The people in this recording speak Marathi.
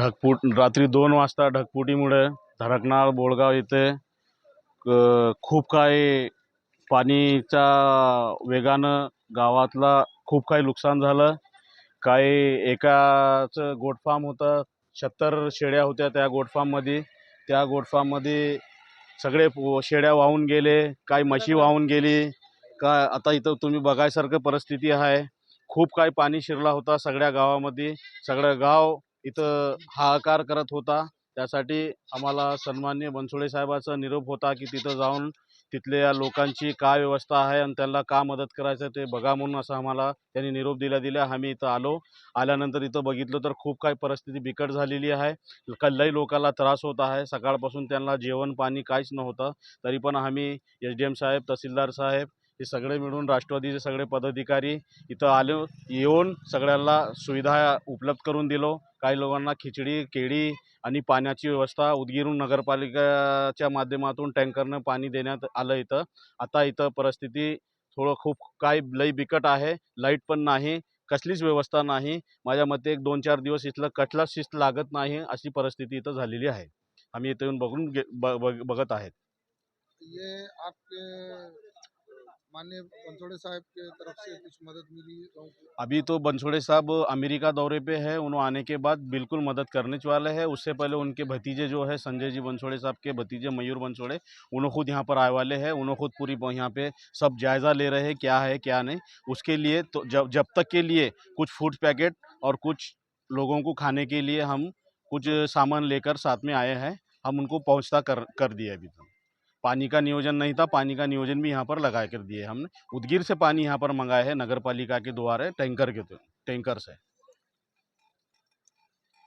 ढगफूट रात्री दोन वाजता ढगफुटीमुळे धरकनाळ बोळगाव येथे क- खूप काही पाणीच्या वेगानं गावातला खूप काही नुकसान झालं. काही एकाचं गोटफार्म होतं सत्तर शेळ्या होत्या त्या गोटफार्ममध्ये त्या गोटफार्ममध्ये सगळे शेळ्या वाहून गेले काही म्हशी वाहून गेली. का आता इथं तुम्ही बघायसारखं परिस्थिती आहे. खूप काही पाणी शिरला होता सगळ्या गावामध्ये. सगळं गाव इथं हाहाकार करत होता. त्यासाठी आम्हाला सन्मान्य बनसोडे साहेबाचा निरोप होता की तिथं जाऊन तिथल्या लोकांची काय व्यवस्था आहे आणि त्यांना का मदत करायचं ते बघा म्हणून असं आम्हाला त्यांनी निरोप दिला दिला. आम्ही इथं आलो. आल्यानंतर इथं बघितलं तर खूप काही परिस्थिती बिकट झालेली आहे. क- लई लोकांना त्रास होत आहे. सकाळपासून त्यांना जेवण पाणी काहीच नव्हतं. तरी पण आम्ही एस डी एम साहेब तहसीलदार साहेब हे सगळे मिळून राष्ट्रवादीचे सगळे पदाधिकारी इथं आलो येऊन सगळ्यांना सुविधा उपलब्ध करून दिलो. काही लोकांना खिचडी केळी आणि पाण्याची व्यवस्था उदगीरून नगरपालिकेच्या माध्यमातून टँकरनं पाणी देण्यात आलं इथं. आता इथं परिस्थिती थोडं खूप काही लई बिकट आहे लाइट पण नाही कसलीच व्यवस्था नाही. माझ्या मते एक दोन चार दिवस इथलं कटला शिस्त लागत नाही अशी परिस्थिती इथं झालेली आहे. आम्ही इथं येऊन बघून गे- ब- बघ- बघत आहेत. साहब के तरफ़ से कुछ मदद मिली अभी तो बंसोड़े साहब अमेरिका दौरे पे है उन्होंने आने के बाद बिल्कुल मदद करने वाले हैं। उससे पहले उनके भतीजे जो है, संजय जी बंसोड़े साहब के भतीजे, मयूर बंसोड़े उन्होंने खुद यहाँ पर आए वाले हैं। उन्होंने खुद पूरी यहाँ पे सब जायज़ा ले रहे हैं, क्या है, क्या नहीं। उसके लिए तो जब जब तक के लिए कुछ फ़ूड पैकेट और कुछ लोगों को खाने के लिए हम कुछ सामान लेकर साथ में आए हैं, हम उनको पहुँचता कर कर दिए अभी तक। पानी का नियोजन नहीं था पानी का नियोजन भी यहाँ पर लगा कर दिए हमने। उदगीर से पानी यहाँ पर मंगाए है नगर पालिका के द्वारा टैंकर के टैंकर से।